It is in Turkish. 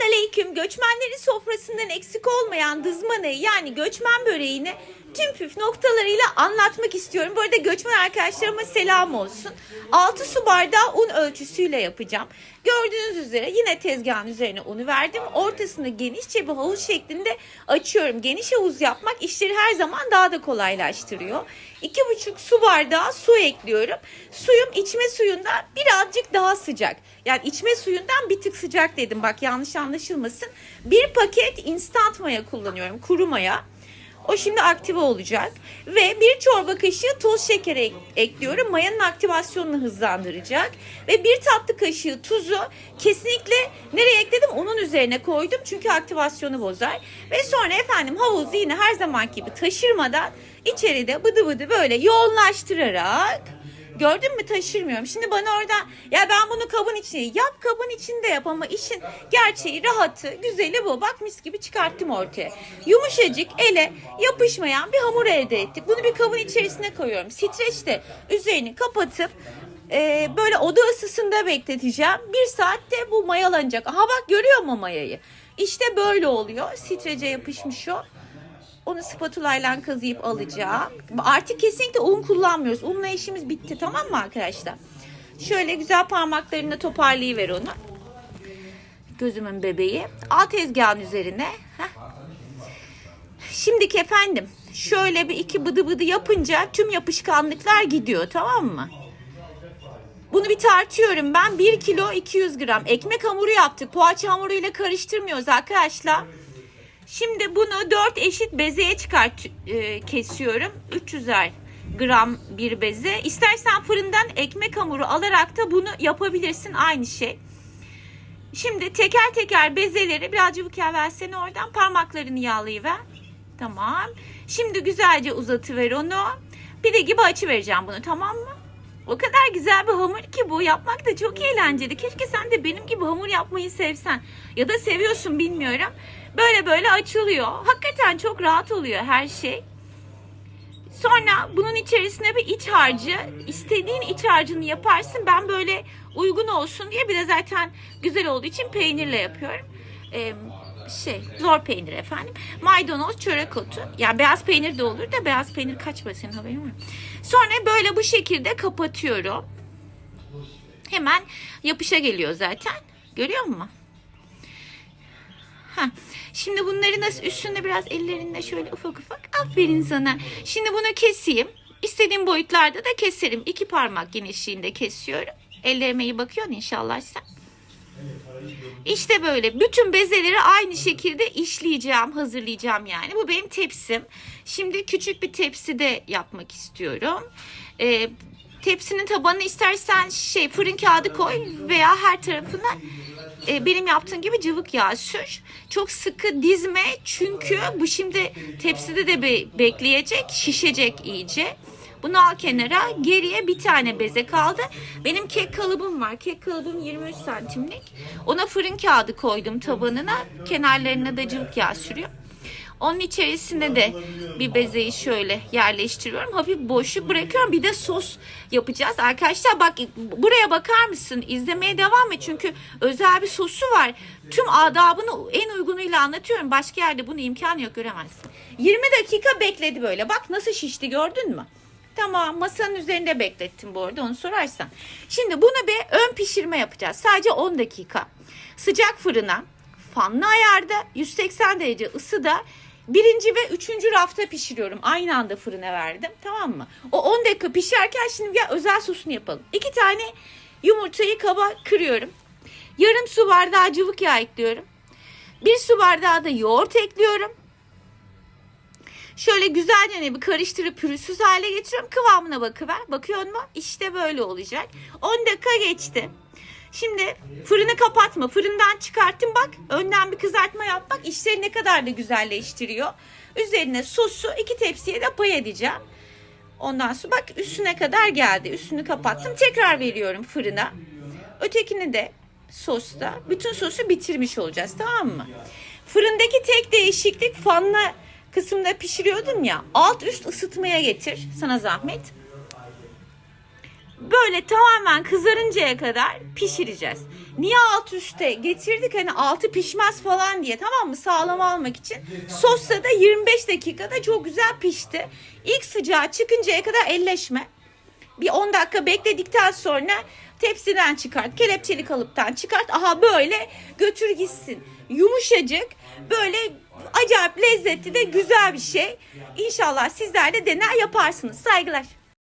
Selamünaleyküm. Göçmenlerin sofrasından eksik olmayan dızmanayı yani göçmen böreğini tüm püf noktalarıyla anlatmak istiyorum. Bu arada göçmen arkadaşlarıma selam olsun. 6 su bardağı un ölçüsüyle yapacağım. Gördüğünüz üzere yine tezgahın üzerine unu verdim. Ortasını genişçe bir havuz şeklinde açıyorum. Geniş havuz yapmak işleri her zaman daha da kolaylaştırıyor. 2,5 su bardağı su ekliyorum. Suyum içme suyundan birazcık daha sıcak. Yani içme suyundan bir tık sıcak dedim. Bak yanlış anlaşılmasın. Bir paket instant maya kullanıyorum. Kuru maya. O şimdi aktive olacak. Ve bir çorba kaşığı toz şeker ek- ekliyorum. Mayanın aktivasyonunu hızlandıracak. Ve bir tatlı kaşığı tuzu kesinlikle nereye ekledim? Onun üzerine koydum. Çünkü aktivasyonu bozar. Ve sonra efendim havuzu yine her zamanki gibi taşırmadan içeride bıdı bıdı böyle yoğunlaştırarak Gördün mü taşırmıyorum. Şimdi bana orada ya ben bunu kabın içine yap kabın içinde yap ama işin gerçeği rahatı güzeli bu. Bak mis gibi çıkarttım ortaya. Yumuşacık ele yapışmayan bir hamur elde ettik. Bunu bir kabın içerisine koyuyorum. Streçte üzerini kapatıp e, böyle oda ısısında bekleteceğim. Bir saatte bu mayalanacak. Aha bak görüyor mu mayayı? İşte böyle oluyor. Strece yapışmış o. Onu spatula ile kazıyıp alacağım. Artık kesinlikle un kullanmıyoruz. Unla işimiz bitti tamam mı arkadaşlar? Şöyle güzel parmaklarını toparlayıver onu. Gözümün bebeği. Al tezgahın üzerine. Heh. Şimdiki efendim şöyle bir iki bıdı bıdı yapınca tüm yapışkanlıklar gidiyor tamam mı? Bunu bir tartıyorum ben. 1 kilo 200 gram. Ekmek hamuru yaptık. Poğaça hamuruyla karıştırmıyoruz arkadaşlar. Şimdi bunu 4 eşit bezeye çıkart e, kesiyorum. 300'er gram bir beze. İstersen fırından ekmek hamuru alarak da bunu yapabilirsin. Aynı şey. Şimdi teker teker bezeleri birazcık yağ versene oradan parmaklarını yağlayıver. Tamam. Şimdi güzelce uzatıver onu. Pide gibi açı vereceğim bunu tamam mı? O kadar güzel bir hamur ki bu. Yapmak da çok eğlenceli. Keşke sen de benim gibi hamur yapmayı sevsen. Ya da seviyorsun bilmiyorum. Böyle böyle açılıyor. Hakikaten çok rahat oluyor her şey. Sonra bunun içerisine bir iç harcı, istediğin iç harcını yaparsın. Ben böyle uygun olsun diye bir de zaten güzel olduğu için peynirle yapıyorum. Ee, şey, zor peynir efendim. Maydanoz, çörek otu. Yani beyaz peynir de olur da beyaz peynir kaç para senin haberin var? Sonra böyle bu şekilde kapatıyorum. Hemen yapışa geliyor zaten. Görüyor musun? Heh. Şimdi bunları nasıl üstünde biraz ellerinle şöyle ufak ufak. Aferin sana. Şimdi bunu keseyim. İstediğim boyutlarda da keserim. İki parmak genişliğinde kesiyorum. Ellerime iyi bakıyorsun inşallah sen. İşte böyle bütün bezeleri aynı şekilde işleyeceğim, hazırlayacağım yani. Bu benim tepsim. Şimdi küçük bir tepside yapmak istiyorum. Ee, tepsinin tabanına istersen şey fırın kağıdı koy veya her tarafına e, benim yaptığım gibi cıvık yağ sür. Çok sıkı dizme çünkü bu şimdi tepside de be- bekleyecek, şişecek iyice. Bunu al kenara. Geriye bir tane beze kaldı. Benim kek kalıbım var. Kek kalıbım 23 santimlik. Ona fırın kağıdı koydum tabanına. Kenarlarına da cıvık yağ sürüyorum. Onun içerisine de bir bezeyi şöyle yerleştiriyorum. Hafif boşluk bırakıyorum. Bir de sos yapacağız. Arkadaşlar bak buraya bakar mısın? İzlemeye devam et. Çünkü özel bir sosu var. Tüm adabını en uygunuyla anlatıyorum. Başka yerde bunu imkan yok göremezsin. 20 dakika bekledi böyle. Bak nasıl şişti gördün mü? Tamam masanın üzerinde beklettim bu arada onu sorarsan. Şimdi bunu bir ön pişirme yapacağız. Sadece 10 dakika. Sıcak fırına fanlı ayarda 180 derece ısıda birinci ve üçüncü rafta pişiriyorum. Aynı anda fırına verdim tamam mı? O 10 dakika pişerken şimdi bir özel sosunu yapalım. İki tane yumurtayı kaba kırıyorum. Yarım su bardağı cıvık yağ ekliyorum. Bir su bardağı da yoğurt ekliyorum. Şöyle güzelce bir karıştırıp pürüzsüz hale getiriyorum. Kıvamına bakıver. Bakıyor mu? İşte böyle olacak. 10 dakika geçti. Şimdi fırını kapatma. Fırından çıkarttım bak. Önden bir kızartma yap. Bak işleri ne kadar da güzelleştiriyor. Üzerine sosu iki tepsiye de pay edeceğim. Ondan sonra bak üstüne kadar geldi. Üstünü kapattım. Tekrar veriyorum fırına. Ötekini de sosta. Bütün sosu bitirmiş olacağız tamam mı? Fırındaki tek değişiklik fanlı kısımda pişiriyordum ya. Alt üst ısıtmaya getir. Sana zahmet. böyle tamamen kızarıncaya kadar pişireceğiz. Niye alt üste getirdik hani altı pişmez falan diye tamam mı sağlam almak için. Sosta da 25 dakikada çok güzel pişti. İlk sıcağı çıkıncaya kadar elleşme. Bir 10 dakika bekledikten sonra tepsiden çıkart, kelepçeli kalıptan çıkart. Aha böyle götür gitsin. Yumuşacık, böyle acayip lezzetli de güzel bir şey. İnşallah sizler de dener yaparsınız. Saygılar.